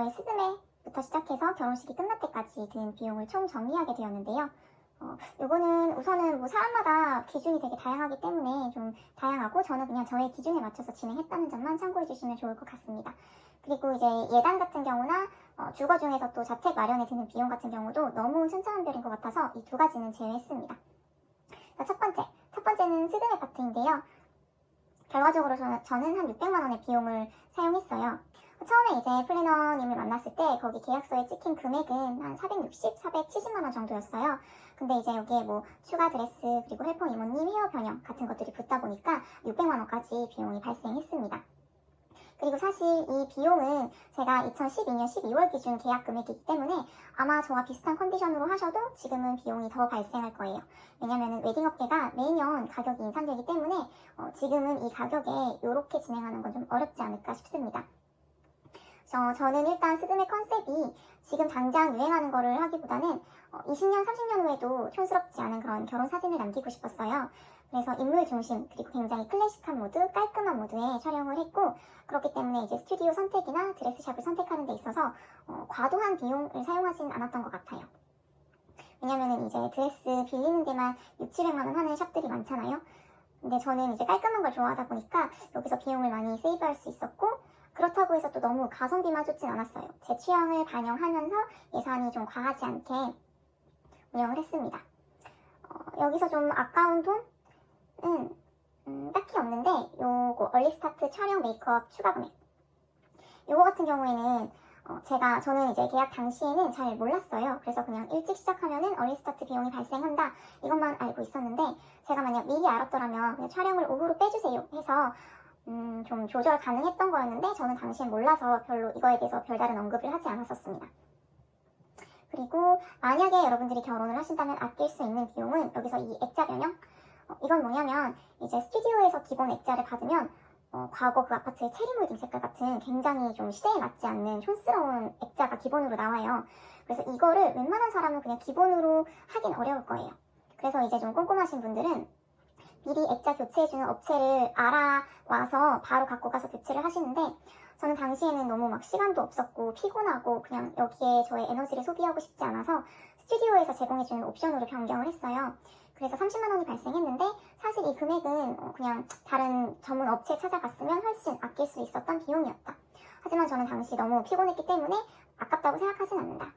저희 스드메부터 시작해서 결혼식이 끝날 때까지 든 비용을 총 정리하게 되었는데요. 어, 요거는 우선은 뭐 사람마다 기준이 되게 다양하기 때문에 좀 다양하고 저는 그냥 저의 기준에 맞춰서 진행했다는 점만 참고해 주시면 좋을 것 같습니다. 그리고 이제 예단 같은 경우나 어, 주거 중에서 또 자택 마련에 드는 비용 같은 경우도 너무 천차만별인 것 같아서 이 두 가지는 제외했습니다. 자, 첫 번째, 첫 번째는 스드메 파트인데요. 결과적으로 저는, 저는 한 600만 원의 비용을 사용했어요. 처음에 이제 플래너님을 만났을 때 거기 계약서에 찍힌 금액은 한 460, 470만 원 정도였어요. 근데 이제 여기에 뭐 추가 드레스 그리고 헬퍼 이모님 헤어 변형 같은 것들이 붙다 보니까 600만 원까지 비용이 발생했습니다. 그리고 사실 이 비용은 제가 2012년 12월 기준 계약 금액이기 때문에 아마 저와 비슷한 컨디션으로 하셔도 지금은 비용이 더 발생할 거예요. 왜냐면 웨딩업계가 매년 가격이 인상되기 때문에 어, 지금은 이 가격에 이렇게 진행하는 건 좀 어렵지 않을까 싶습니다. 저, 저는 일단 스드메 컨셉이 지금 당장 유행하는 거를 하기보다는 어, 20년, 30년 후에도 촌스럽지 않은 그런 결혼 사진을 남기고 싶었어요. 그래서 인물 중심, 그리고 굉장히 클래식한 모드, 깔끔한 모드에 촬영을 했고, 그렇기 때문에 이제 스튜디오 선택이나 드레스샵을 선택하는 데 있어서 어, 과도한 비용을 사용하진 않았던 것 같아요. 왜냐면은 이제 드레스 빌리는 데만 6, 700만 원 하는 샵들이 많잖아요. 근데 저는 이제 깔끔한 걸 좋아하다 보니까 여기서 비용을 많이 세이브할 수 있었고, 그렇다고 해서 또 너무 가성비만 좋진 않았어요. 제 취향을 반영하면서 예산이 좀 과하지 않게 운영을 했습니다. 어, 여기서 좀 아까운 돈은 음, 딱히 없는데 요거 얼리 스타트 촬영 메이크업 추가 금액 요거 같은 경우에는 어, 제가 저는 이제 계약 당시에는 잘 몰랐어요. 그래서 그냥 일찍 시작하면은 얼리 스타트 비용이 발생한다 이것만 알고 있었는데 제가 만약 미리 알았더라면 그냥 촬영을 오후로 빼주세요 해서 음, 좀 조절 가능했던 거였는데 저는 당시엔 몰라서 별로 이거에 대해서 별다른 언급을 하지 않았었습니다. 그리고 만약에 여러분들이 결혼을 하신다면 아낄 수 있는 비용은 여기서 이 액자 변형 어, 이건 뭐냐면 이제 스튜디오에서 기본 액자를 받으면 어, 과거 그 아파트의 체리 몰딩 색깔 같은 굉장히 좀 시대에 맞지 않는 촌스러운 액자가 기본으로 나와요. 그래서 이거를 웬만한 사람은 그냥 기본으로 하긴 어려울 거예요. 그래서 이제 좀 꼼꼼하신 분들은 미리 액자 교체해주는 업체를 알아와서 바로 갖고 가서 교체를 하시는데 저는 당시에는 너무 막 시간도 없었고 피곤하고 그냥 여기에 저의 에너지를 소비하고 싶지 않아서 스튜디오에서 제공해주는 옵션으로 변경을 했어요. 그래서 30만 원이 발생했는데 사실 이 금액은 어, 그냥 다른 전문 업체 찾아갔으면 훨씬 아낄 수 있었던 비용이었다. 하지만 저는 당시 너무 피곤했기 때문에 아깝다고 생각하진 않는다.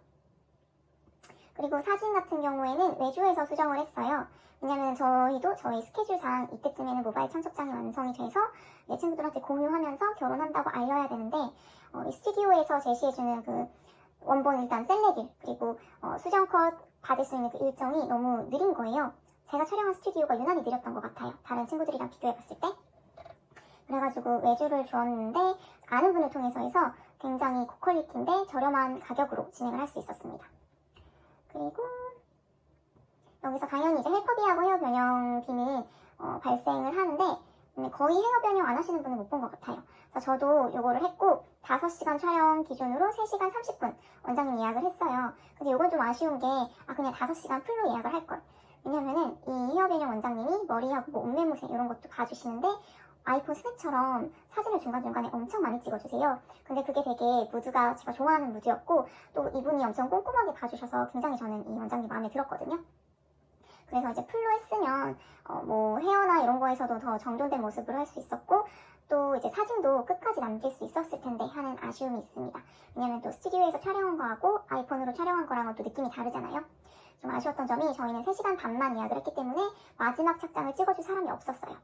그리고 사진 같은 경우에는 외주에서 수정을 했어요. 왜냐면 저희도 저희 스케줄상 이때쯤에는 모바일 청첩장이 완성이 돼서 내 친구들한테 공유하면서 결혼한다고 알려야 되는데 어, 이 스튜디오에서 제시해주는 그 원본 일단 셀렉일 그리고 어, 수정 컷 받을 수 있는 그 일정이 너무 느린 거예요. 제가 촬영한 스튜디오가 유난히 느렸던 것 같아요. 다른 친구들이랑 비교해봤을 때. 그래가지고 외주를 주었는데 아는 분을 통해서 해서 굉장히 고퀄리티인데 저렴한 가격으로 진행을 할 수 있었습니다. 그리고 여기서 당연히 이제 헬퍼비하고 헤어 변형비는 어, 발생을 하는데 음, 거의 헤어 변형 안 하시는 분은 못 본 것 같아요. 그래서 저도 이거를 했고 5시간 촬영 기준으로 3시간 30분 원장님 예약을 했어요. 근데 이건 좀 아쉬운 게 아 그냥 5시간 풀로 예약을 할 걸. 왜냐면은 이 헤어 변형 원장님이 머리하고 뭐 옷매무새 이런 것도 봐주시는데 아이폰 스냅처럼 사진을 중간중간에 엄청 많이 찍어주세요. 근데 그게 되게 무드가 제가 좋아하는 무드였고 또 이분이 엄청 꼼꼼하게 봐주셔서 굉장히 저는 이 원장님 마음에 들었거든요. 그래서 이제 풀로 했으면 어, 뭐 헤어나 이런 거에서도 더 정돈된 모습으로 할수 있었고 또 이제 사진도 끝까지 남길 수 있었을 텐데 하는 아쉬움이 있습니다. 왜냐면 또 스튜디오에서 촬영한 거하고 아이폰으로 촬영한 거랑은 또 느낌이 다르잖아요. 좀 아쉬웠던 점이 저희는 3시간 반만 예약을 했기 때문에 마지막 착장을 찍어줄 사람이 없었어요.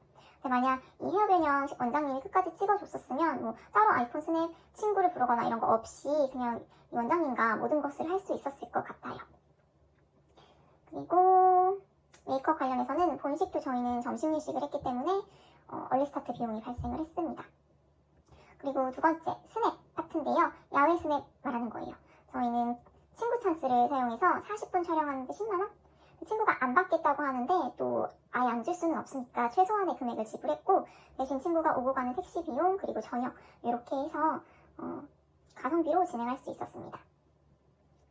만약 이 헤어 변형 원장님이 끝까지 찍어줬었으면 뭐 따로 아이폰 스냅 친구를 부르거나 이런 거 없이 그냥 이 원장님과 모든 것을 할 수 있었을 것 같아요. 그리고 메이크업 관련해서는 본식도 저희는 점심 일식을 했기 때문에 어, 얼리스타트 비용이 발생을 했습니다. 그리고 두 번째 스냅 파트인데요. 야외 스냅 말하는 거예요. 저희는 친구 찬스를 사용해서 40분 촬영하는데 10만원? 친구가 안 받겠다고 하는데 또 아예 안 줄 수는 없으니까 최소한의 금액을 지불했고 대신 친구가 오고 가는 택시 비용 그리고 저녁 이렇게 해서 어, 가성비로 진행할 수 있었습니다.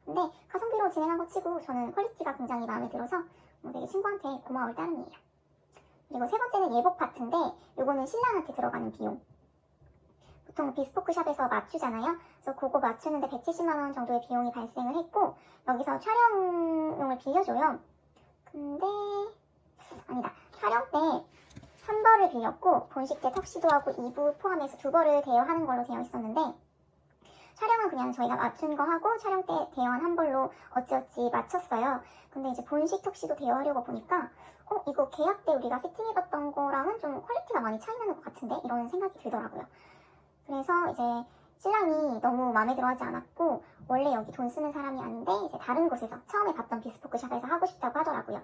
근데 가성비로 진행한 거 치고 저는 퀄리티가 굉장히 마음에 들어서 뭐 되게 친구한테 고마울 따름이에요. 그리고 세 번째는 예복 파트인데 요거는 신랑한테 들어가는 비용부터 보통 비스포크 샵에서 맞추잖아요. 그래서 그거 맞추는데 170만 원 정도의 비용이 발생을 했고 여기서 촬영용을 빌려줘요. 근데 아니다. 촬영 때 한 벌을 빌렸고 본식 때 턱시도하고 2부 포함해서 두 벌을 대여하는 걸로 되어 있었는데 촬영은 그냥 저희가 맞춘 거 하고 촬영 때 대여한 한 벌로 어찌어찌 맞췄어요. 근데 이제 본식 턱시도 대여하려고 보니까 어 이거 계약 때 우리가 피팅해봤던 거랑은 좀 퀄리티가 많이 차이 나는 것 같은데 이런 생각이 들더라고요. 그래서 이제 신랑이 너무 마음에 들어 하지 않았고 원래 여기 돈 쓰는 사람이 아닌데 이제 다른 곳에서 처음에 봤던 비스포크 샵에서 하고 싶다고 하더라고요.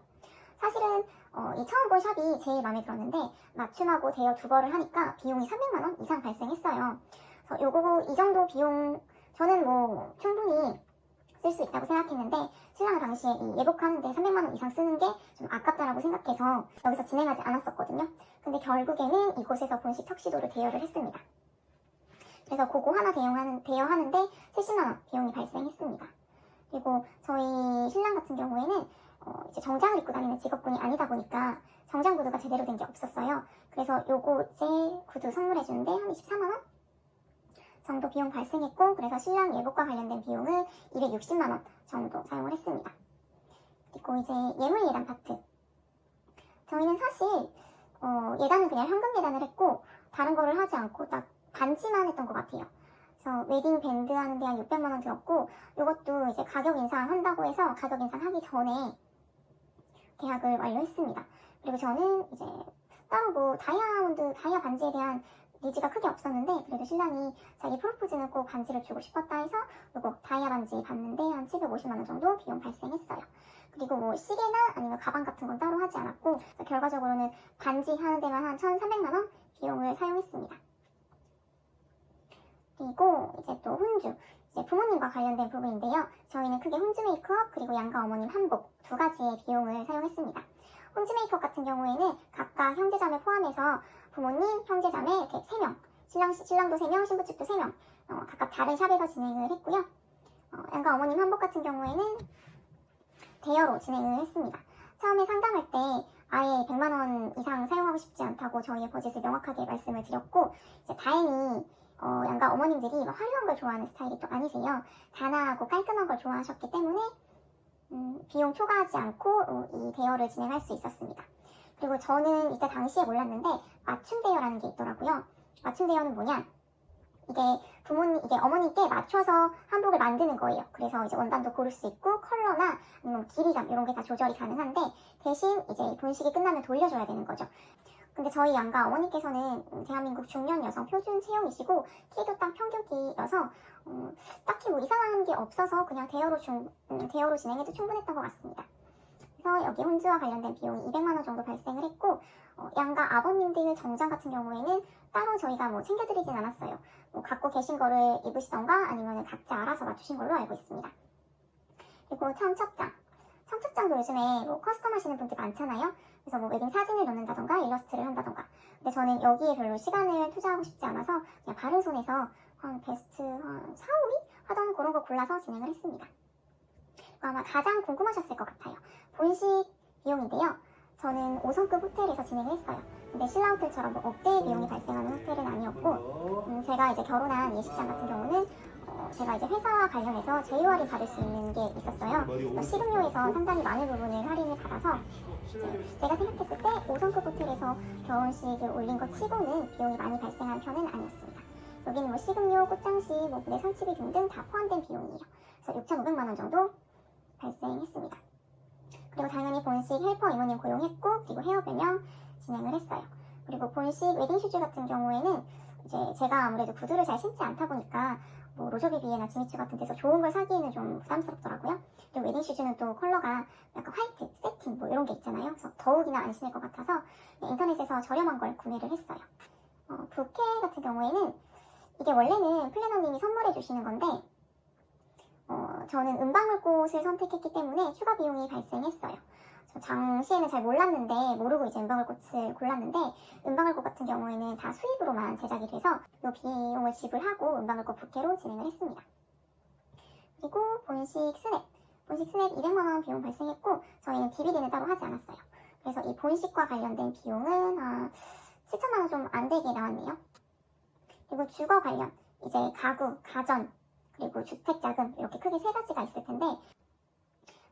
사실은 어, 이 처음 본 샵이 제일 마음에 들었는데 맞춤하고 대여 두 벌을 하니까 비용이 300만 원 이상 발생했어요. 그래서 요거 이 정도 비용 저는 뭐 충분히 쓸 수 있다고 생각했는데 신랑은 당시에 이 예복하는데 300만 원 이상 쓰는 게 좀 아깝다라고 생각해서 여기서 진행하지 않았었거든요. 근데 결국에는 이곳에서 본식 턱시도를 대여를 했습니다. 그래서 그거 하나 대여하는, 대여하는데 70만 원 비용이 발생했습니다. 그리고 저희 신랑 같은 경우에는 어, 이제 정장을 입고 다니는 직업군이 아니다 보니까 정장 구두가 제대로 된 게 없었어요. 그래서 요곳에 구두 선물해 주는데 한 24만 원 정도 비용 발생했고 그래서 신랑 예복과 관련된 비용을 260만 원 정도 사용을 했습니다. 그리고 이제 예물 예단 파트. 저희는 사실 어, 예단은 그냥 현금 예단을 했고 다른 거를 하지 않고 딱 반지만 했던 것 같아요. 그래서 웨딩 밴드 하는 데 한 600만 원 들었고 이것도 이제 가격 인상한다고 해서 가격 인상하기 전에 계약을 완료했습니다. 그리고 저는 이제 따로 뭐 다이아몬드 다이아 반지에 대한 니즈가 크게 없었는데 그래도 신랑이 자기 프로포즈는 꼭 반지를 주고 싶었다 해서 이거 다이아 반지 봤는데 한 750만 원 정도 비용 발생했어요. 그리고 뭐 시계나 아니면 가방 같은 건 따로 하지 않았고 결과적으로는 반지 하는 데만 한 1,300만 원 비용을 사용했습니다. 그리고 이제 또 혼주 이제 부모님과 관련된 부분인데요. 저희는 크게 혼주 메이크업 그리고 양가 어머님 한복 두 가지의 비용을 사용했습니다. 혼주 메이크업 같은 경우에는 각각 형제자매 포함해서 부모님, 형제자매 이렇게 3명, 신랑, 신랑도 3명, 신부 측도 3명 어, 각각 다른 샵에서 진행을 했고요. 어, 양가 어머님 한복 같은 경우에는 대여로 진행을 했습니다. 처음에 상담할 때 아예 100만 원 이상 사용하고 싶지 않다고 저희의 버짓을 명확하게 말씀을 드렸고 이제 다행히 어, 양가 어머님들이 막 화려한 걸 좋아하는 스타일이 또 아니세요. 단아하고 깔끔한 걸 좋아하셨기 때문에 음, 비용 초과하지 않고 어, 이 대여를 진행할 수 있었습니다. 그리고 저는 이때 당시에 몰랐는데 맞춤 대여라는 게 있더라고요. 맞춤 대여는 뭐냐? 이게 부모님, 이게 어머님께 맞춰서 한복을 만드는 거예요. 그래서 이제 원단도 고를 수 있고 컬러나 아니면 길이감 이런 게 다 조절이 가능한데 대신 이제 본식이 끝나면 돌려줘야 되는 거죠. 근데 저희 양가 어머니께서는 음, 대한민국 중년 여성 표준 체형이시고 키도 딱 평균키여서 어, 딱히 뭐 이상한 게 없어서 그냥 대여로 중, 음, 대여로 진행해도 충분했던 것 같습니다. 그래서 여기 혼주와 관련된 비용이 200만 원 정도 발생을 했고 어, 양가 아버님들 정장 같은 경우에는 따로 저희가 뭐 챙겨드리진 않았어요. 뭐 갖고 계신 거를 입으시던가 아니면 각자 알아서 맞추신 걸로 알고 있습니다. 그리고 청첩장. 청첩장도 요즘에 뭐 커스텀 하시는 분들 많잖아요. 그래서 뭐 웨딩 사진을 넣는다던가 일러스트를 한다던가. 근데 저는 여기에 별로 시간을 투자하고 싶지 않아서 그냥 바른 손에서 한 베스트 한 4, 5위 하던 그런 거 골라서 진행을 했습니다. 아마 가장 궁금하셨을 것 같아요. 본식 비용인데요. 저는 5성급 호텔에서 진행을 했어요. 근데 신라 호텔처럼 뭐 억대 비용이 발생하는 호텔은 아니었고, 음, 제가 이제 결혼한 예식장 같은 경우는 어, 제가 이제 회사와 관련해서 제휴할인 받을 수 있는 게 있었어요. 그래서 식음료에서 상당히 많은 부분을 할인을 받아서 제가 생각했을 때 5성급 호텔에서 결혼식을 올린 것 치고는 비용이 많이 발생한 편은 아니었습니다. 여기는 뭐 식음료, 꽃장식, 뭐 설치비 등등 다 포함된 비용이에요. 그래서 6,500만 원 정도 발생했습니다. 그리고 당연히 본식 헬퍼 이모님 고용했고 그리고 헤어 변형 진행을 했어요. 그리고 본식 웨딩 슈즈 같은 경우에는 이제 제가 아무래도 구두를 잘 신지 않다 보니까 뭐 로저비비에나 지미추 같은 데서 좋은 걸 사기에는 좀 부담스럽더라고요. 그리고 웨딩 슈즈는 또 컬러가 약간 화이트, 세틴 뭐 이런 게 있잖아요. 그래서 더욱이나 안 신을 것 같아서 인터넷에서 저렴한 걸 구매를 했어요. 어, 부케 같은 경우에는 이게 원래는 플래너님이 선물해 주시는 건데 어, 저는 은방울꽃을 선택했기 때문에 추가 비용이 발생했어요. 저 당시에는 잘 몰랐는데 모르고 이제 은방울꽃을 골랐는데 은방울꽃 같은 경우에는 다 수입으로만 제작이 돼서 이 비용을 지불하고 은방울꽃 부케로 진행을 했습니다. 그리고 본식 스냅, 본식 스냅 200만 원 비용 발생했고 저희는 DVD는 따로 하지 않았어요. 그래서 이 본식과 관련된 비용은 한 7천만 원 좀 안 되게 나왔네요. 그리고 주거 관련, 이제 가구, 가전, 그리고 주택 자금 이렇게 크게 세 가지가 있을 텐데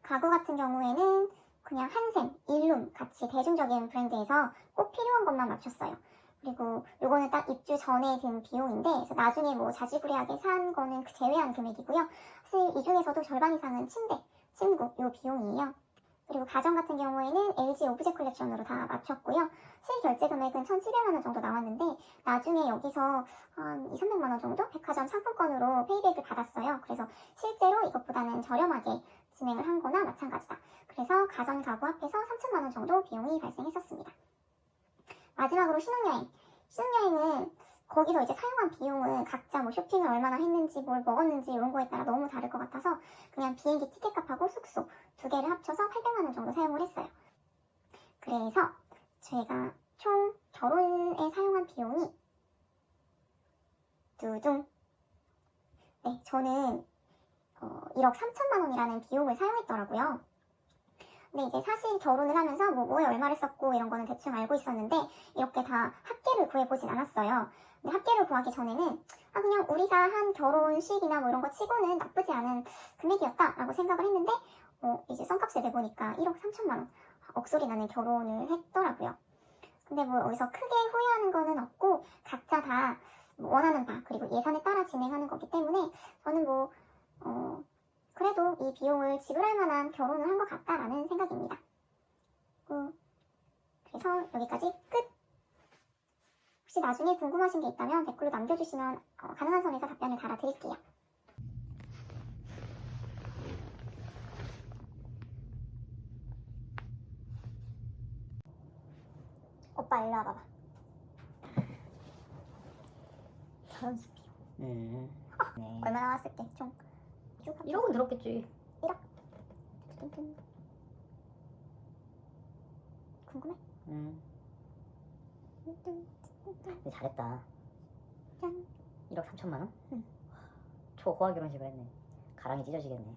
가구 같은 경우에는 그냥 한샘, 일룸 같이 대중적인 브랜드에서 꼭 필요한 것만 맞췄어요. 그리고 요거는 딱 입주 전에 든 비용인데 그래서 나중에 뭐 자지구레하게 산 거는 그 제외한 금액이고요. 사실 이 중에서도 절반 이상은 침대, 침구 요 비용이에요. 그리고 가전 같은 경우에는 LG 오브제 컬렉션으로 다 맞췄고요. 실 결제 금액은 1,700만 원 정도 나왔는데 나중에 여기서 한 2, 300만 원 정도 백화점 상품권으로 페이백을 받았어요. 그래서 실제로 이것보다는 저렴하게 진행을 한 거나 마찬가지다. 그래서 가전 가구 합해서 3천만 원 정도 비용이 발생했었습니다. 마지막으로 신혼여행. 신혼여행은 거기서 이제 사용한 비용은 각자 뭐 쇼핑을 얼마나 했는지 뭘 먹었는지 이런 거에 따라 너무 다를 것 같아서 그냥 비행기 티켓 값하고 숙소 두 개를 합쳐서 800만 원 정도 사용을 했어요. 그래서 제가 총 결혼에 사용한 비용이 두둥 네, 저는 어, 1억 3천만 원이라는 비용을 사용했더라고요. 근데 이제 사실 결혼을 하면서 뭐 뭐에 얼마를 썼고 이런 거는 대충 알고 있었는데 이렇게 다 합계를 구해보진 않았어요. 근데 합계를 구하기 전에는 아 그냥 우리가 한 결혼식이나 뭐 이런 거 치고는 나쁘지 않은 금액이었다라고 생각을 했는데 어, 이제 썬값에 내보니까 1억 3천만 원 억소리 나는 결혼을 했더라고요. 근데 뭐 여기서 크게 후회하는 거는 없고 각자 다뭐 원하는 바 그리고 예산에 따라 진행하는 거기 때문에 저는 뭐 어, 그래도 이 비용을 지불할 만한 결혼을 한 것 같다라는 생각입니다. 음, 그래서 여기까지 끝. 혹시 나중에 궁금하신 게 있다면 댓글로 남겨주시면 어, 가능한 선에서 답변을 달아드릴게요. 오빠 일로 와봐봐. 결혼식 비용 음. 네. 얼마 나왔을게 총? 쭉 합쳐. 1억은 들었겠지. 뚠뚠. 궁금해? 음. 뚠뚠. 근데 잘했다. 짠. 1억 3천만 원? 응. 초호화 결혼식을 했네. 가랑이 찢어지겠네.